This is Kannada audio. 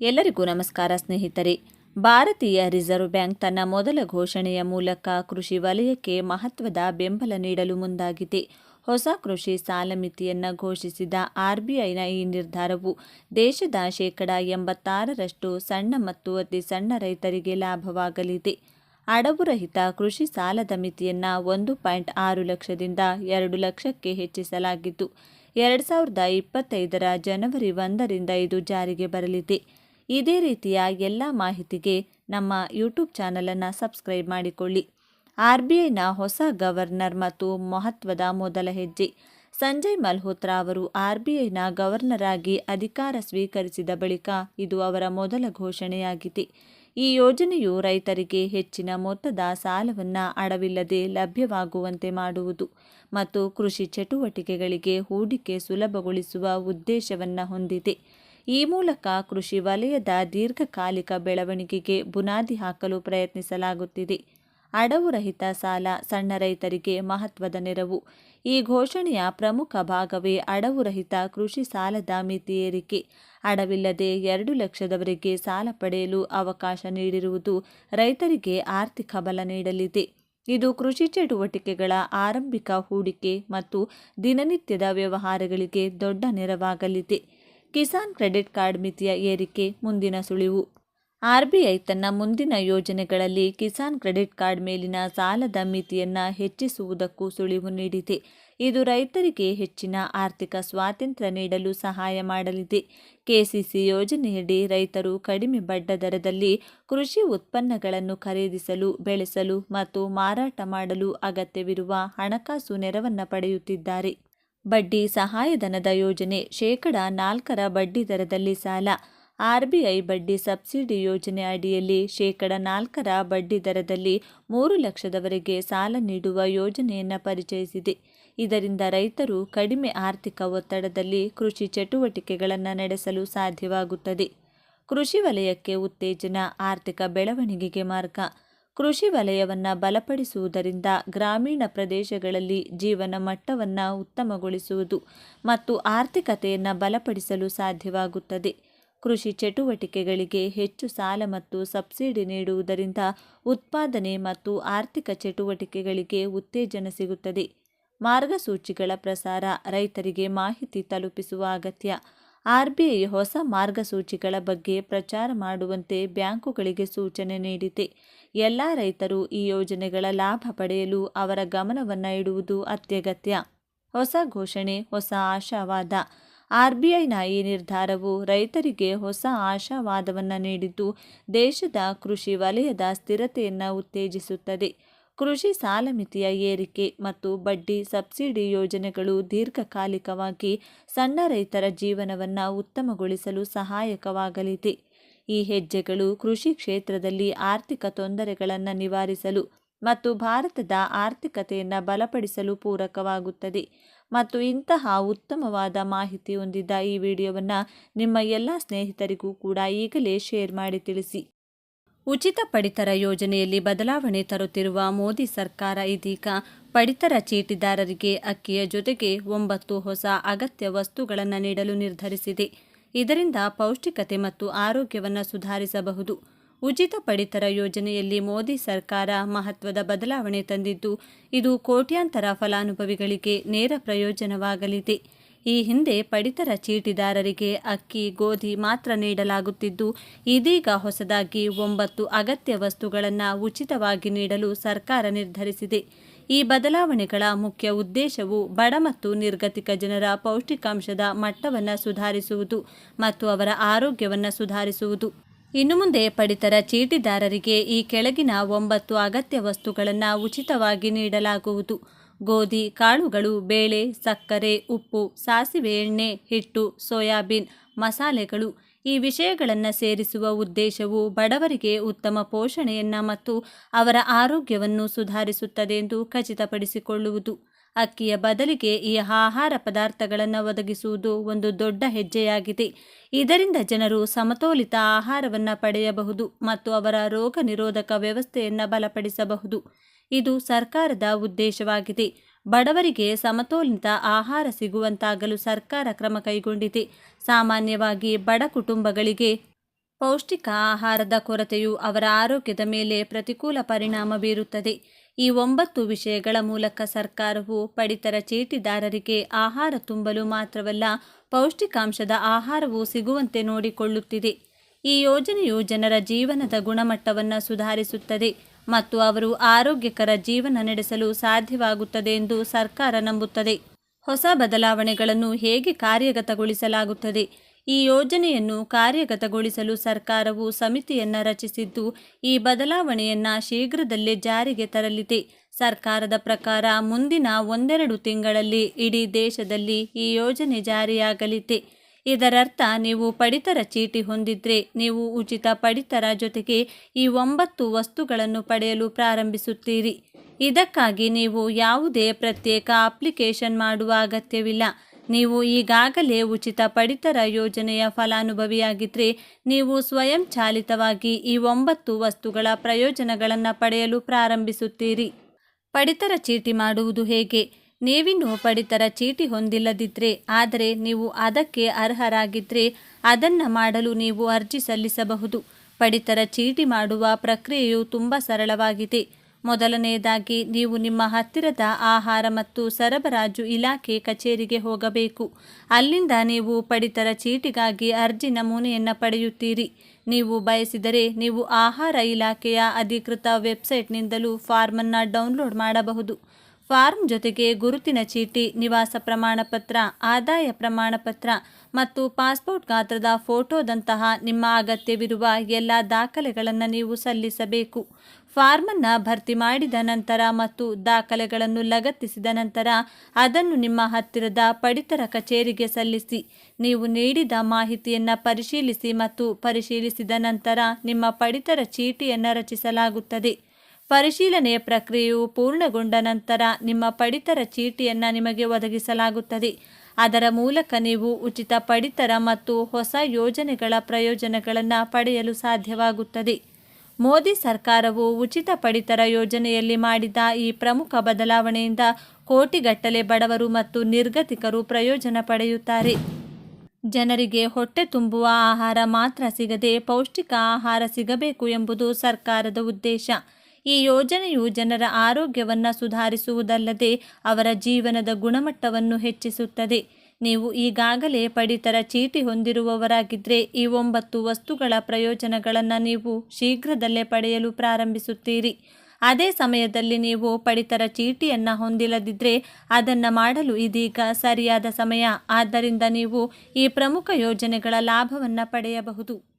ಎಲ್ಲರಿಗೂ ನಮಸ್ಕಾರ ಸ್ನೇಹಿತರೆ. ಭಾರತೀಯ ರಿಸರ್ವ್ ಬ್ಯಾಂಕ್ ತನ್ನ ಮೊದಲ ಘೋಷಣೆಯ ಮೂಲಕ ಕೃಷಿ ವಲಯಕ್ಕೆ ಮಹತ್ವದ ಬೆಂಬಲ ನೀಡಲು ಮುಂದಾಗಿದೆ. ಹೊಸ ಕೃಷಿ ಸಾಲ ಮಿತಿಯನ್ನು ಘೋಷಿಸಿದ ಆರ್ಬಿಐನ ಈ ನಿರ್ಧಾರವು ದೇಶದ ಶೇಕಡ ಎಂಬತ್ತಾರರಷ್ಟು ಸಣ್ಣ ಮತ್ತು ಅತಿ ಸಣ್ಣ ರೈತರಿಗೆ ಲಾಭವಾಗಲಿದೆ. ಅಡವುರಹಿತ ಕೃಷಿ ಸಾಲದ ಮಿತಿಯನ್ನು ಒಂದು ಪಾಯಿಂಟ್ ಆರು ಲಕ್ಷದಿಂದ ಎರಡು ಲಕ್ಷಕ್ಕೆ ಹೆಚ್ಚಿಸಲಾಗಿದ್ದು, ಎರಡು ಸಾವಿರದ ಇಪ್ಪತ್ತೈದರ ಜನವರಿ ಒಂದರಿಂದ ಇದು ಜಾರಿಗೆ ಬರಲಿದೆ. ಇದೇ ರೀತಿಯ ಎಲ್ಲ ಮಾಹಿತಿಗೆ ನಮ್ಮ ಯೂಟ್ಯೂಬ್ ಚಾನಲನ್ನು ಸಬ್ಸ್ಕ್ರೈಬ್ ಮಾಡಿಕೊಳ್ಳಿ. ಆರ್ ಬಿ ಐನ ಹೊಸ ಗವರ್ನರ್ ಮತ್ತು ಮಹತ್ವದ ಮೊದಲ ಹೆಜ್ಜೆ. ಸಂಜಯ್ ಮಲ್ಹೋತ್ರಾ ಅವರು ಆರ್ ಬಿ ಐನ ಗವರ್ನರ್ ಆಗಿ ಅಧಿಕಾರ ಸ್ವೀಕರಿಸಿದ ಬಳಿಕ ಇದು ಅವರ ಮೊದಲ ಘೋಷಣೆಯಾಗಿದೆ. ಈ ಯೋಜನೆಯು ರೈತರಿಗೆ ಹೆಚ್ಚಿನ ಮೊತ್ತದ ಸಾಲವನ್ನು ಅಡವಿಲ್ಲದೆ ಲಭ್ಯವಾಗುವಂತೆ ಮಾಡುವುದು ಮತ್ತು ಕೃಷಿ ಚಟುವಟಿಕೆಗಳಿಗೆ ಹೂಡಿಕೆ ಸುಲಭಗೊಳಿಸುವ ಉದ್ದೇಶವನ್ನು ಹೊಂದಿದೆ. ಈ ಮೂಲಕ ಕೃಷಿ ವಲಯದ ದೀರ್ಘಕಾಲಿಕ ಬೆಳವಣಿಗೆಗೆ ಬುನಾದಿ ಹಾಕಲು ಪ್ರಯತ್ನಿಸಲಾಗುತ್ತಿದೆ. ಅಡವು ರಹಿತ ಸಾಲ, ಸಣ್ಣ ರೈತರಿಗೆ ಮಹತ್ವದ ನೆರವು. ಈ ಘೋಷಣೆಯ ಪ್ರಮುಖ ಭಾಗವೇ ಅಡವು ರಹಿತ ಕೃಷಿ ಸಾಲದ ಮಿತಿ ಏರಿಕೆ. ಅಡವಿಲ್ಲದೆ ಎರಡು ಲಕ್ಷದವರೆಗೆ ಸಾಲ ಪಡೆಯಲು ಅವಕಾಶ ನೀಡಿರುವುದು ರೈತರಿಗೆ ಆರ್ಥಿಕ ಬಲ ನೀಡಲಿದೆ. ಇದು ಕೃಷಿ ಚಟುವಟಿಕೆಗಳ ಆರಂಭಿಕ ಹೂಡಿಕೆ ಮತ್ತು ದಿನನಿತ್ಯದ ವ್ಯವಹಾರಗಳಿಗೆ ದೊಡ್ಡ ನೆರವಾಗಲಿದೆ. ಕಿಸಾನ್ ಕ್ರೆಡಿಟ್ ಕಾರ್ಡ್ ಮಿತಿಯ ಏರಿಕೆ ಮುಂದಿನ ಸುಳಿವು. ಆರ್ಬಿಐ ತನ್ನ ಮುಂದಿನ ಯೋಜನೆಗಳಲ್ಲಿ ಕಿಸಾನ್ ಕ್ರೆಡಿಟ್ ಕಾರ್ಡ್ ಮೇಲಿನ ಸಾಲದ ಮಿತಿಯನ್ನು ಹೆಚ್ಚಿಸುವುದಕ್ಕೂ ಸುಳಿವು ನೀಡಿದೆ. ಇದು ರೈತರಿಗೆ ಹೆಚ್ಚಿನ ಆರ್ಥಿಕ ಸ್ವಾತಂತ್ರ್ಯ ನೀಡಲು ಸಹಾಯ ಮಾಡಲಿದೆ. ಕೆಸಿಸಿ ಯೋಜನೆಯಡಿ ರೈತರು ಕಡಿಮೆ ಬಡ್ಡ ದರದಲ್ಲಿ ಕೃಷಿ ಉತ್ಪನ್ನಗಳನ್ನು ಖರೀದಿಸಲು, ಬೆಳೆಸಲು ಮತ್ತು ಮಾರಾಟ ಮಾಡಲು ಅಗತ್ಯವಿರುವ ಹಣಕಾಸು ನೆರವನ್ನು ಪಡೆಯುತ್ತಿದ್ದಾರೆ. ಬಡ್ಡಿ ಸಹಾಯಧನದ ಯೋಜನೆ ಶೇಕಡ ನಾಲ್ಕರ ಬಡ್ಡಿ ದರದಲ್ಲಿ ಸಾಲ. ಆರ್ಬಿಐ ಬಡ್ಡಿ ಸಬ್ಸಿಡಿ ಯೋಜನೆ ಅಡಿಯಲ್ಲಿ ಶೇಕಡ ನಾಲ್ಕರ ಬಡ್ಡಿ ದರದಲ್ಲಿ ಮೂರು ಲಕ್ಷದವರೆಗೆ ಸಾಲ ನೀಡುವ ಯೋಜನೆಯನ್ನು ಪರಿಚಯಿಸಿದೆ. ಇದರಿಂದ ರೈತರು ಕಡಿಮೆ ಆರ್ಥಿಕ ಒತ್ತಡದಲ್ಲಿ ಕೃಷಿ ಚಟುವಟಿಕೆಗಳನ್ನು ನಡೆಸಲು ಸಾಧ್ಯವಾಗುತ್ತದೆ. ಕೃಷಿ ವಲಯಕ್ಕೆ ಉತ್ತೇಜನ, ಆರ್ಥಿಕ ಬೆಳವಣಿಗೆಗೆ ಮಾರ್ಗ. ಕೃಷಿ ವಲಯವನ್ನು ಬಲಪಡಿಸುವುದರಿಂದ ಗ್ರಾಮೀಣ ಪ್ರದೇಶಗಳಲ್ಲಿ ಜೀವನ ಮಟ್ಟವನ್ನು ಉತ್ತಮಗೊಳಿಸುವುದು ಮತ್ತು ಆರ್ಥಿಕತೆಯನ್ನು ಬಲಪಡಿಸಲು ಸಾಧ್ಯವಾಗುತ್ತದೆ. ಕೃಷಿ ಚಟುವಟಿಕೆಗಳಿಗೆ ಹೆಚ್ಚು ಸಾಲ ಮತ್ತು ಸಬ್ಸಿಡಿ ನೀಡುವುದರಿಂದ ಉತ್ಪಾದನೆ ಮತ್ತು ಆರ್ಥಿಕ ಚಟುವಟಿಕೆಗಳಿಗೆ ಉತ್ತೇಜನ ಸಿಗುತ್ತದೆ. ಮಾರ್ಗಸೂಚಿಗಳ ಪ್ರಸಾರ ರೈತರಿಗೆ ಮಾಹಿತಿ ತಲುಪಿಸುವ ಅಗತ್ಯ. ಆರ್ಬಿಐ ಹೊಸ ಮಾರ್ಗಸೂಚಿಗಳ ಬಗ್ಗೆ ಪ್ರಚಾರ ಮಾಡುವಂತೆ ಬ್ಯಾಂಕುಗಳಿಗೆ ಸೂಚನೆ ನೀಡಿದೆ. ಎಲ್ಲ ರೈತರು ಈ ಯೋಜನೆಗಳ ಲಾಭ ಪಡೆಯಲು ಅವರ ಗಮನವನ್ನು ಇಡುವುದು ಅತ್ಯಗತ್ಯ. ಹೊಸ ಘೋಷಣೆ, ಹೊಸ ಆಶಾವಾದ. ಆರ್ಬಿಐನ ಈ ನಿರ್ಧಾರವು ರೈತರಿಗೆ ಹೊಸ ಆಶಾವಾದವನ್ನು ನೀಡಿದ್ದು ದೇಶದ ಕೃಷಿ ವಲಯದ ಸ್ಥಿರತೆಯನ್ನು ಉತ್ತೇಜಿಸುತ್ತದೆ. ಕೃಷಿ ಸಾಲ ಮಿತಿಯ ಏರಿಕೆ ಮತ್ತು ಬಡ್ಡಿ ಸಬ್ಸಿಡಿ ಯೋಜನೆಗಳು ದೀರ್ಘಕಾಲಿಕವಾಗಿ ಸಣ್ಣ ರೈತರ ಜೀವನವನ್ನು ಉತ್ತಮಗೊಳಿಸಲು ಸಹಾಯಕವಾಗಲಿದೆ. ಈ ಹೆಜ್ಜೆಗಳು ಕೃಷಿ ಕ್ಷೇತ್ರದಲ್ಲಿ ಆರ್ಥಿಕ ತೊಂದರೆಗಳನ್ನು ನಿವಾರಿಸಲು ಮತ್ತು ಭಾರತದ ಆರ್ಥಿಕತೆಯನ್ನು ಬಲಪಡಿಸಲು ಪೂರಕವಾಗುತ್ತದೆ. ಮತ್ತು ಇಂತಹ ಉತ್ತಮವಾದ ಮಾಹಿತಿ ಹೊಂದಿದ್ದ ಈ ವಿಡಿಯೋವನ್ನು ನಿಮ್ಮ ಎಲ್ಲ ಸ್ನೇಹಿತರಿಗೂ ಕೂಡ ಈಗಲೇ ಶೇರ್ ಮಾಡಿ ತಿಳಿಸಿ. ಉಚಿತ ಪಡಿತರ ಯೋಜನೆಯಲ್ಲಿ ಬದಲಾವಣೆ ತರುತ್ತಿರುವ ಮೋದಿ ಸರ್ಕಾರ ಇದೀಗ ಪಡಿತರ ಚೀಟಿದಾರರಿಗೆ ಅಕ್ಕಿಯ ಜೊತೆಗೆ ಒಂಬತ್ತು ಹೊಸ ಅಗತ್ಯ ವಸ್ತುಗಳನ್ನು ನೀಡಲು ನಿರ್ಧರಿಸಿದೆ. ಇದರಿಂದ ಪೌಷ್ಟಿಕತೆ ಮತ್ತು ಆರೋಗ್ಯವನ್ನು ಸುಧಾರಿಸಬಹುದು. ಉಚಿತ ಪಡಿತರ ಯೋಜನೆಯಲ್ಲಿ ಮೋದಿ ಸರ್ಕಾರ ಮಹತ್ವದ ಬದಲಾವಣೆ ತಂದಿದ್ದು, ಇದು ಕೋಟ್ಯಾಂತರ ಫಲಾನುಭವಿಗಳಿಗೆ ನೇರ ಪ್ರಯೋಜನವಾಗಲಿದೆ. ಈ ಹಿಂದೆ ಪಡಿತರ ಚೀಟಿದಾರರಿಗೆ ಅಕ್ಕಿ, ಗೋಧಿ ಮಾತ್ರ ನೀಡಲಾಗುತ್ತಿದ್ದು, ಇದೀಗ ಹೊಸದಾಗಿ ಒಂಬತ್ತು ಅಗತ್ಯ ವಸ್ತುಗಳನ್ನು ಉಚಿತವಾಗಿ ನೀಡಲು ಸರ್ಕಾರ ನಿರ್ಧರಿಸಿದೆ. ಈ ಬದಲಾವಣೆಗಳ ಮುಖ್ಯ ಉದ್ದೇಶವು ಬಡ ಮತ್ತು ನಿರ್ಗತಿಕ ಜನರ ಪೌಷ್ಟಿಕಾಂಶದ ಮಟ್ಟವನ್ನು ಸುಧಾರಿಸುವುದು ಮತ್ತು ಅವರ ಆರೋಗ್ಯವನ್ನು ಸುಧಾರಿಸುವುದು. ಇನ್ನು ಮುಂದೆ ಪಡಿತರ ಚೀಟಿದಾರರಿಗೆ ಈ ಕೆಳಗಿನ ಒಂಬತ್ತು ಅಗತ್ಯ ವಸ್ತುಗಳನ್ನು ಉಚಿತವಾಗಿ ನೀಡಲಾಗುವುದು. ಗೋಧಿ, ಕಾಳುಗಳು, ಬೇಳೆ, ಸಕ್ಕರೆ, ಉಪ್ಪು, ಸಾಸಿವೆ ಎಣ್ಣೆ, ಹಿಟ್ಟು, ಸೋಯಾಬೀನ್, ಮಸಾಲೆಗಳು. ಈ ವಿಷಯಗಳನ್ನು ಸೇರಿಸುವ ಉದ್ದೇಶವು ಬಡವರಿಗೆ ಉತ್ತಮ ಪೋಷಣೆಯನ್ನು ಮತ್ತು ಅವರ ಆರೋಗ್ಯವನ್ನು ಸುಧಾರಿಸುತ್ತದೆ ಎಂದು ಖಚಿತಪಡಿಸಿಕೊಳ್ಳುವುದು. ಅಕ್ಕಿಯ ಬದಲಿಗೆ ಈ ಆಹಾರ ಪದಾರ್ಥಗಳನ್ನು ಒದಗಿಸುವುದು ಒಂದು ದೊಡ್ಡ ಹೆಜ್ಜೆಯಾಗಿದೆ. ಇದರಿಂದ ಜನರು ಸಮತೋಲಿತ ಆಹಾರವನ್ನು ಪಡೆಯಬಹುದು ಮತ್ತು ಅವರ ರೋಗ ನಿರೋಧಕ ವ್ಯವಸ್ಥೆಯನ್ನು ಬಲಪಡಿಸಬಹುದು. ಇದು ಸರ್ಕಾರದ ಉದ್ದೇಶವಾಗಿದೆ. ಬಡವರಿಗೆ ಸಮತೋಲಿತ ಆಹಾರ ಸಿಗುವಂತಾಗಲು ಸರ್ಕಾರ ಕ್ರಮ ಕೈಗೊಂಡಿದೆ. ಸಾಮಾನ್ಯವಾಗಿ ಬಡ ಕುಟುಂಬಗಳಿಗೆ ಪೌಷ್ಟಿಕ ಆಹಾರದ ಕೊರತೆಯು ಅವರ ಆರೋಗ್ಯದ ಮೇಲೆ ಪ್ರತಿಕೂಲ ಪರಿಣಾಮ ಬೀರುತ್ತದೆ. ಈ ಒಂಬತ್ತು ವಿಷಯಗಳ ಮೂಲಕ ಸರ್ಕಾರವು ಪಡಿತರ ಚೀಟಿದಾರರಿಗೆ ಆಹಾರ ತುಂಬಲು ಮಾತ್ರವಲ್ಲ ಪೌಷ್ಟಿಕಾಂಶದ ಆಹಾರವು ಸಿಗುವಂತೆ ನೋಡಿಕೊಳ್ಳುತ್ತಿದೆ. ಈ ಯೋಜನೆಯು ಜನರ ಜೀವನದ ಗುಣಮಟ್ಟವನ್ನು ಸುಧಾರಿಸುತ್ತದೆ. ಮತ್ತು ಅವರು ಆರೋಗ್ಯಕರ ಜೀವನ ನಡೆಸಲು ಸಾಧ್ಯವಾಗುತ್ತದೆ ಎಂದು ಸರ್ಕಾರ ನಂಬುತ್ತದೆ. ಹೊಸ ಬದಲಾವಣೆಗಳನ್ನು ಹೇಗೆ ಕಾರ್ಯಗತಗೊಳಿಸಲಾಗುತ್ತದೆ? ಈ ಯೋಜನೆಯನ್ನು ಕಾರ್ಯಗತಗೊಳಿಸಲು ಸರ್ಕಾರವು ಸಮಿತಿಯನ್ನು ರಚಿಸಿದ್ದು, ಈ ಬದಲಾವಣೆಯನ್ನು ಶೀಘ್ರದಲ್ಲೇ ಜಾರಿಗೆ ತರಲಿದೆ. ಸರ್ಕಾರದ ಪ್ರಕಾರ ಮುಂದಿನ ಒಂದೆರಡು ತಿಂಗಳಲ್ಲಿ ಇಡೀ ದೇಶದಲ್ಲಿ ಈ ಯೋಜನೆ ಜಾರಿಯಾಗಲಿದೆ. ಇದರರ್ಥ ನೀವು ಪಡಿತರ ಚೀಟಿ ಹೊಂದಿದ್ರೆ ನೀವು ಉಚಿತ ಪಡಿತರ ಜೊತೆಗೆ ಈ ಒಂಬತ್ತು ವಸ್ತುಗಳನ್ನು ಪಡೆಯಲು ಪ್ರಾರಂಭಿಸುತ್ತೀರಿ. ಇದಕ್ಕಾಗಿ ನೀವು ಯಾವುದೇ ಪ್ರತ್ಯೇಕ ಅಪ್ಲಿಕೇಶನ್ ಮಾಡುವ ಅಗತ್ಯವಿಲ್ಲ. ನೀವು ಈಗಾಗಲೇ ಉಚಿತ ಪಡಿತರ ಯೋಜನೆಯ ಫಲಾನುಭವಿಯಾಗಿದ್ದರೆ ನೀವು ಸ್ವಯಂ ಚಾಲಿತವಾಗಿ ಈ ಒಂಬತ್ತು ವಸ್ತುಗಳ ಪ್ರಯೋಜನಗಳನ್ನು ಪಡೆಯಲು ಪ್ರಾರಂಭಿಸುತ್ತೀರಿ. ಪಡಿತರ ಚೀಟಿ ಮಾಡುವುದು ಹೇಗೆ? ನೀವಿನ್ನೂ ಪಡಿತರ ಚೀಟಿ ಹೊಂದಿಲ್ಲದಿದ್ದರೆ ಆದರೆ ನೀವು ಅದಕ್ಕೆ ಅರ್ಹರಾಗಿದ್ದರೆ ಅದನ್ನು ಮಾಡಲು ನೀವು ಅರ್ಜಿ ಸಲ್ಲಿಸಬಹುದು. ಪಡಿತರ ಚೀಟಿ ಮಾಡುವ ಪ್ರಕ್ರಿಯೆಯು ತುಂಬ ಸರಳವಾಗಿದೆ. ಮೊದಲನೆಯದಾಗಿ, ನೀವು ನಿಮ್ಮ ಹತ್ತಿರದ ಆಹಾರ ಮತ್ತು ಸರಬರಾಜು ಇಲಾಖೆ ಕಚೇರಿಗೆ ಹೋಗಬೇಕು. ಅಲ್ಲಿಂದ ನೀವು ಪಡಿತರ ಚೀಟಿಗಾಗಿ ಅರ್ಜಿ ನಮೂನೆಯನ್ನು ಪಡೆಯುತ್ತೀರಿ. ನೀವು ಬಯಸಿದರೆ ನೀವು ಆಹಾರ ಇಲಾಖೆಯ ಅಧಿಕೃತ ವೆಬ್ಸೈಟ್ನಿಂದಲೂ ಫಾರ್ಮನ್ನು ಡೌನ್ಲೋಡ್ ಮಾಡಬಹುದು. ಫಾರ್ಮ್ ಜೊತೆಗೆ ಗುರುತಿನ ಚೀಟಿ, ನಿವಾಸ ಪ್ರಮಾಣಪತ್ರ, ಆದಾಯ ಪ್ರಮಾಣಪತ್ರ ಮತ್ತು ಪಾಸ್ಪೋರ್ಟ್ ಗಾತ್ರದ ಫೋಟೋದಂತಹ ನಿಮ್ಮ ಅಗತ್ಯವಿರುವ ಎಲ್ಲ ದಾಖಲೆಗಳನ್ನು ನೀವು ಸಲ್ಲಿಸಬೇಕು. ಫಾರ್ಮನ್ನು ಭರ್ತಿ ಮಾಡಿದ ನಂತರ ಮತ್ತು ದಾಖಲೆಗಳನ್ನು ಲಗತ್ತಿಸಿದ ನಂತರ ಅದನ್ನು ನಿಮ್ಮ ಹತ್ತಿರದ ಪಡಿತರ ಕಚೇರಿಗೆ ಸಲ್ಲಿಸಿ. ನೀವು ನೀಡಿದ ಮಾಹಿತಿಯನ್ನು ಪರಿಶೀಲಿಸಿ ಮತ್ತು ಪರಿಶೀಲಿಸಿದ ನಂತರ ನಿಮ್ಮ ಪಡಿತರ ಚೀಟಿಯನ್ನು ರಚಿಸಲಾಗುತ್ತದೆ. ಪರಿಶೀಲನೆಯ ಪ್ರಕ್ರಿಯೆಯು ಪೂರ್ಣಗೊಂಡ ನಂತರ ನಿಮ್ಮ ಪಡಿತರ ಚೀಟಿಯನ್ನು ನಿಮಗೆ ಒದಗಿಸಲಾಗುತ್ತದೆ. ಅದರ ಮೂಲಕ ನೀವು ಉಚಿತ ಪಡಿತರ ಮತ್ತು ಹೊಸ ಯೋಜನೆಗಳ ಪ್ರಯೋಜನಗಳನ್ನು ಪಡೆಯಲು ಸಾಧ್ಯವಾಗುತ್ತದೆ. ಮೋದಿ ಸರ್ಕಾರವು ಉಚಿತ ಪಡಿತರ ಯೋಜನೆಯಲ್ಲಿ ಮಾಡಿದ ಈ ಪ್ರಮುಖ ಬದಲಾವಣೆಯಿಂದ ಕೋಟಿಗಟ್ಟಲೆ ಬಡವರು ಮತ್ತು ನಿರ್ಗತಿಕರು ಪ್ರಯೋಜನ ಪಡೆಯುತ್ತಾರೆ. ಜನರಿಗೆ ಹೊಟ್ಟೆ ತುಂಬುವ ಆಹಾರ ಮಾತ್ರ ಸಿಗದೆ ಪೌಷ್ಟಿಕ ಆಹಾರ ಸಿಗಬೇಕು ಎಂಬುದು ಸರ್ಕಾರದ ಉದ್ದೇಶ. ಈ ಯೋಜನೆಯು ಜನರ ಆರೋಗ್ಯವನ್ನು ಸುಧಾರಿಸುವುದಲ್ಲದೆ ಅವರ ಜೀವನದ ಗುಣಮಟ್ಟವನ್ನು ಹೆಚ್ಚಿಸುತ್ತದೆ. ನೀವು ಈಗಾಗಲೇ ಪಡಿತರ ಚೀಟಿ ಹೊಂದಿರುವವರಾಗಿದ್ದರೆ ಈ ಒಂಬತ್ತು ವಸ್ತುಗಳ ಪ್ರಯೋಜನಗಳನ್ನು ನೀವು ಶೀಘ್ರದಲ್ಲೇ ಪಡೆಯಲು ಪ್ರಾರಂಭಿಸುತ್ತೀರಿ. ಅದೇ ಸಮಯದಲ್ಲಿ ನೀವು ಪಡಿತರ ಚೀಟಿಯನ್ನು ಹೊಂದಿಲ್ಲದಿದ್ದರೆ ಅದನ್ನು ಮಾಡಲು ಇದೀಗ ಸರಿಯಾದ ಸಮಯ. ಆದ್ದರಿಂದ ನೀವು ಈ ಪ್ರಮುಖ ಯೋಜನೆಗಳ ಲಾಭವನ್ನು ಪಡೆಯಬಹುದು.